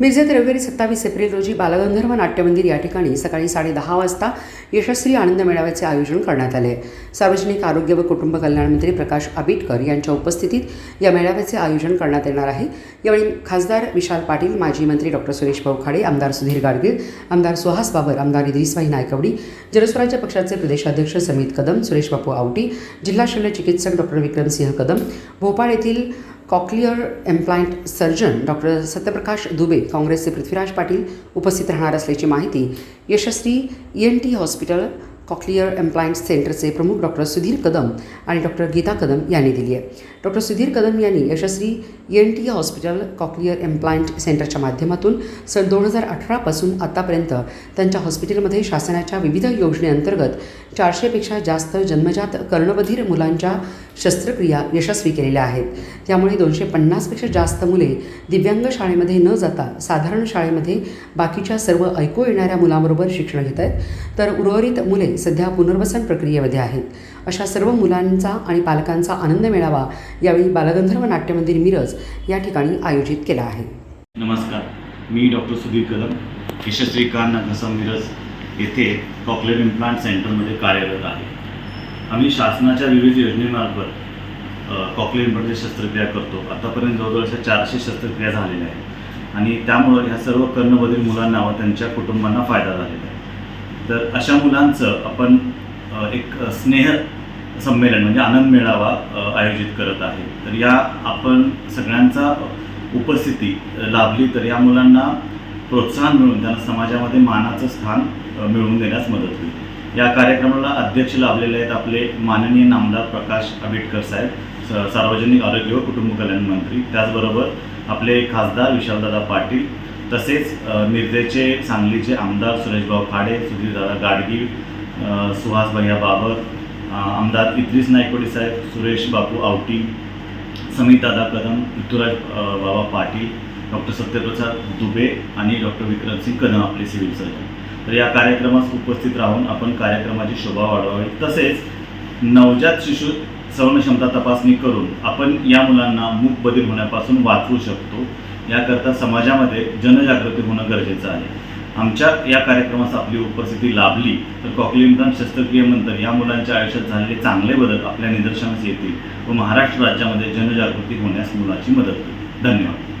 मिरजेत रविवारी सत्तावीस एप्रिल रोजी बालगंधर्व नाट्यमंदिर या ठिकाणी सकाळी साडेदहा वाजता यशस्वी आनंद मेळाव्याचे आयोजन करण्यात आले. सार्वजनिक आरोग्य व कुटुंब कल्याण मंत्री प्रकाश आबिटकर यांच्या उपस्थितीत या मेळाव्याचे आयोजन करण्यात येणार आहे. यावेळी खासदार विशाल पाटील माजी मंत्री डॉक्टर सुरेश भाऊ आमदार सुधीर गाडगीळ आमदार सुहास बाबर आमदार इद्रिसभाई नायकवडी जनस्वराज्य पक्षाचे प्रदेशाध्यक्ष समित कदम सुरेश बापू आवटी जिल्हा शल्य चिकित्सक डॉक्टर विक्रमसिंह कदम भोपाळ येथील cochlear implant surgeon doctor Satyaprakash Dubey काँग्रेसचे पृथ्वीराज पाटील उपस्थित राहणार असल्याची माहिती Yashaswi E N T hospital cochlear implants सेंटरचे प्रमुख डॉक्टर सुधीर कदम आणि डॉक्टर गीता कदम यांनी दिली आहे. डॉक्टर सुधीर कदम यांनी Yashaswi N T hospital cochlear implant सेंटरच्या माध्यमातून सन दोन हजार अठरापासून आतापर्यंत त्यांच्या हॉस्पिटलमध्ये शासनाच्या विविध योजनेअंतर्गत चारशेपेक्षा जास्त जन्मजात कर्णबधीर मुलांच्या शस्त्रक्रिया यशस्वी केलेल्या आहेत. त्यामुळे दोनशे पन्नासपेक्षा जास्त मुले दिव्यांग शाळेमध्ये न जाता साधारण शाळेमध्ये बाकीच्या सर्व ऐकू येणाऱ्या मुलांबरोबर शिक्षण घेत आहेत. तर उर्वरित मुले सध्या पुनर्वसन प्रक्रियेमध्ये आहेत. अशा सर्व मुलांचा आणि पालकांचा आनंद मिळावा यावेळी बालगंधर्व नाट्यमंदिर मिरज या ठिकाणी आयोजित केला आहे. नमस्कार. मी डॉक्टर सुधीर कदम यशस्वी कान घसम मिरज येथे कॉकलेर इम्प्लांट सेंटरमध्ये कार्यरत आहे. आम्ही शासनाच्या विविध योजनेमार्फत कॉकलेर इम्प्लांटची शस्त्रक्रिया करतो. आतापर्यंत जवळजवळ अशा चारशे शस्त्रक्रिया झालेल्या आहेत. आणि त्यामुळं ह्या सर्व कर्णबधीर मुलांना व त्यांच्या कुटुंबांना फायदा झालेला आहे. तर अशा मुलांचं आपण एक स्नेह संमेलन म्हणजे आनंद मेळावा आयोजित करत आहे. तर या आपण सगळ्यांचा उपस्थिती लाभली तर या मुलांना प्रोत्साहन मिळून त्यांना समाजामध्ये मानाचं स्थान मिळवून देण्यास मदत होईल. या कार्यक्रमाला अध्यक्ष लाभलेले आहेत आपले माननीय नामदार प्रकाश आंबेडकर साहेब स- सार्वजनिक आरोग्य व कुटुंब कल्याण मंत्री. त्याचबरोबर आपले खासदार विशालदादा पाटील तसेच मिरजेचे सांगलीचे आमदार सुरेशभाऊ खाडे सुधीरदादा गाडगीळ सुहास भैया बाबर आमदार इद्रिस नायकोडी साहेब सुरेश बापू आवटी समितदादा कदम ऋतुराज बाबा पाटील डॉक्टर सत्यप्रसाद दुबे आणि डॉक्टर विक्रमसिंग कदम आपले सिव्हिल सर्जन. तर या कार्यक्रमास उपस्थित राहून आपण कार्यक्रमाची शोभा वाढवावी. तसेच नवजात शिशू सवर्ण क्षमता तपासणी करून आपण या मुलांना मूक बधीर होण्यापासून वाचवू शकतो. याकरता समाजामध्ये जनजागृती होणं गरजेचं आहे. आमच्या या कार्यक्रमास आपली उपस्थिती लाभली तर कॉकलिमदान शस्त्रक्रियेनंतर या मुलांच्या आयुष्यात झालेले चांगले बदल आपल्या निदर्शनास येतील व महाराष्ट्र राज्यामध्ये जनजागृती होण्यास मुलाची मदत होईल. धन्यवाद.